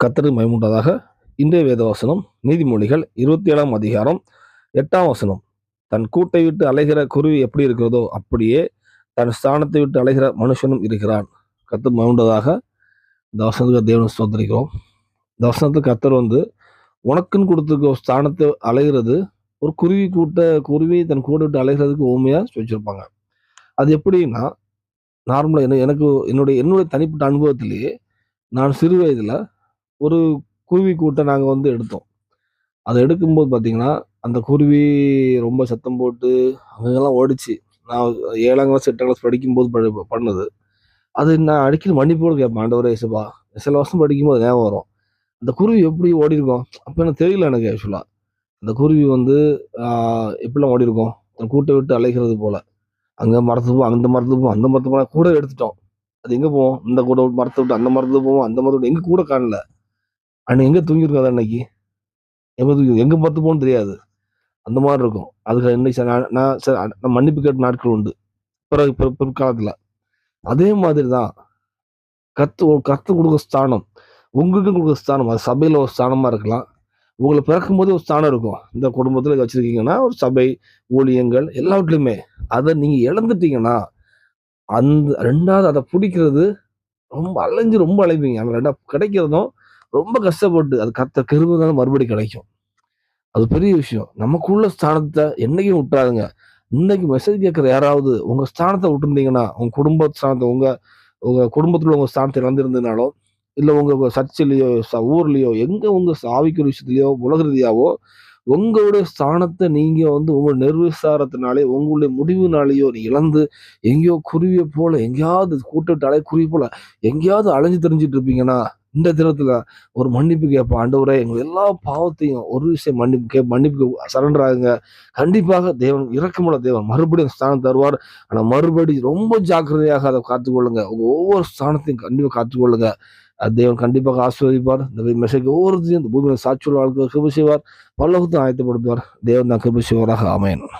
கத்தரு மயமுண்டதாக இன்றைய வேதவசனம் நீதிமொழிகள் இருபத்தி ஏழாம் அதிகாரம் எட்டாம் வசனம். தன் கூட்டை விட்டு அலைகிற குருவி எப்படி இருக்கிறதோ அப்படியே தன் ஸ்தானத்தை விட்டு அலைகிற மனுஷனும் இருக்கிறான். கத்து மயமுண்டதாக இந்த வசனத்துக்கு தேவனை சோதரிக்கிறோம் இந்த வசனத்துக்கு கத்தர் வந்து உனக்குன்னு கொடுத்துருக்க ஸ்தானத்தை அலைகிறது ஒரு குருவி கூட்ட குருவி தன் கூட்டை விட்டு அலைகிறதுக்கு உண்மையாக வச்சிருப்பாங்க அது எப்படின்னா நார்மலாக என்ன எனக்கு என்னுடைய என்னுடைய தனிப்பட்ட அனுபவத்திலேயே நான் சிறு வயதில் ஒரு குருவி கூட்டை நாங்கள் வந்து எடுத்தோம். அதை எடுக்கும்போது பார்த்தீங்கன்னா அந்த குருவி ரொம்ப சத்தம் போட்டு அங்கெல்லாம் ஓடிச்சு. நான் ஏழாம் கிளாஸ் எட்டாம் கிளாஸ் படிக்கும்போது படி பண்ணது. அது நான் அடிக்கடி மன்னிப்போடு கேட்பேன் ஆண்டவரே இசப்பா சில வருஷம் படிக்கும்போது ஞாபகம் வரும். அந்த குருவி எப்படி ஓடி இருக்கும் அப்போ எனக்கு தெரியல எனக்கு ஆக்சுவலாக அந்த குருவி வந்து எப்படிலாம் ஓடி இருக்கும் அந்த கூட்டை விட்டு அலைகிறது போல். அங்கே மரத்து போவோம் அந்த மரத்துக்கு போவோம் அந்த மரத்து போனால் கூட எடுத்துட்டோம். அது எங்கே போவோம்? இந்த கூட மரத்தை விட்டு அந்த மரத்துக்கு போவோம்? அந்த மரத்தை விட்டு எங்கே கூட காணல. அன்னைக்கு எங்கே தூங்கியிருக்கோம் அதை அன்னைக்கு? எங்கே தூங்கி எங்கே பார்த்து போகணும்னு தெரியாது. அந்த மாதிரி இருக்கும். அதுக்கு இன்னைக்கு நான் சார் நான் மன்னிப்பு கேட்ட நாட்கள் உண்டு. பிறகு பிற்காலத்தில் அதே மாதிரி தான் கத்து ஒரு கத்து கொடுக்குற ஸ்தானம். உங்களுக்கும் கொடுக்குற ஸ்தானம். அது சபையில் ஒரு ஸ்தானமாக இருக்கலாம். உங்களை பிறக்கும் போதே ஒரு ஸ்தானம் இருக்கும். இந்த குடும்பத்தில் வச்சுருக்கீங்கன்னா ஒரு சபை ஊழியங்கள் எல்லாவற்றிலுமே அதை நீங்கள் இழந்துட்டீங்கன்னா அந்த ரெண்டாவது அதை பிடிக்கிறது ரொம்ப அலைஞ்சு ரொம்ப அழைப்பீங்க அந்த ரெண்டா கிடைக்கிறதும் ரொம்ப கஷ்டப்பட்டு அது கத்த கருவுனாலும் மறுபடியும் கிடைக்கும். அது பெரிய விஷயம். நமக்குள்ள ஸ்தானத்தை என்னைக்கும் விட்டாதுங்க இன்னைக்கு மெசேஜ் கேட்குற யாராவது உங்க ஸ்தானத்தை விட்டுருந்தீங்கன்னா உங்க குடும்ப ஸ்தானத்தை உங்க உங்க குடும்பத்துல உங்க ஸ்தானத்தை இழந்திருந்தனாலோ இல்ல உங்க சர்ச்சிலேயோ ஊர்லேயோ ஊர்லயோ எங்க உங்க சாவிக்கிற விஷயத்திலயோ உலக ரீதியாவோ உங்களுடைய ஸ்தானத்தை நீங்க வந்து உங்க நிர்விசாரத்தினாலே உங்களுடைய முடிவுனாலேயோ நீ இழந்து எங்கேயோ குருவியை போல எங்கேயாவது கூட்டுட்டாலே குருவி போல எங்கேயாவது அலைஞ்சு தெரிஞ்சிட்டு இருப்பீங்கன்னா இந்த தினத்துல ஒரு மன்னிப்பு கேட்போம் ஆண்டவரே எங்க எல்லா பாவத்தையும் ஒரு விஷயம் மன்னிப்பு கே மன்னிப்பு சரண்டர் ஆகுங்க. கண்டிப்பாக தேவன் இறக்கமுள்ள தேவன் மறுபடியும் ஸ்தானம் தருவார். ஆனா மறுபடி ரொம்ப ஜாக்கிரதையாக அதை காத்துக்கொள்ளுங்க. உங்க ஒவ்வொரு ஸ்தானத்தையும் கண்டிப்பாக காத்துக்கொள்ளுங்க. அது தேவன் கண்டிப்பாக ஆஸ்வதிப்பார் இந்த மெசேஜ் ஒவ்வொருத்தையும் இந்த பூமியில் சாட்சியுள்ள வாழ்க்கை கிருபி செய்வார். பல்லவத்தையும் ஆயத்தப்படுத்துவார். தேவன் தான் கிருபி செய்வாராக. அமையணும்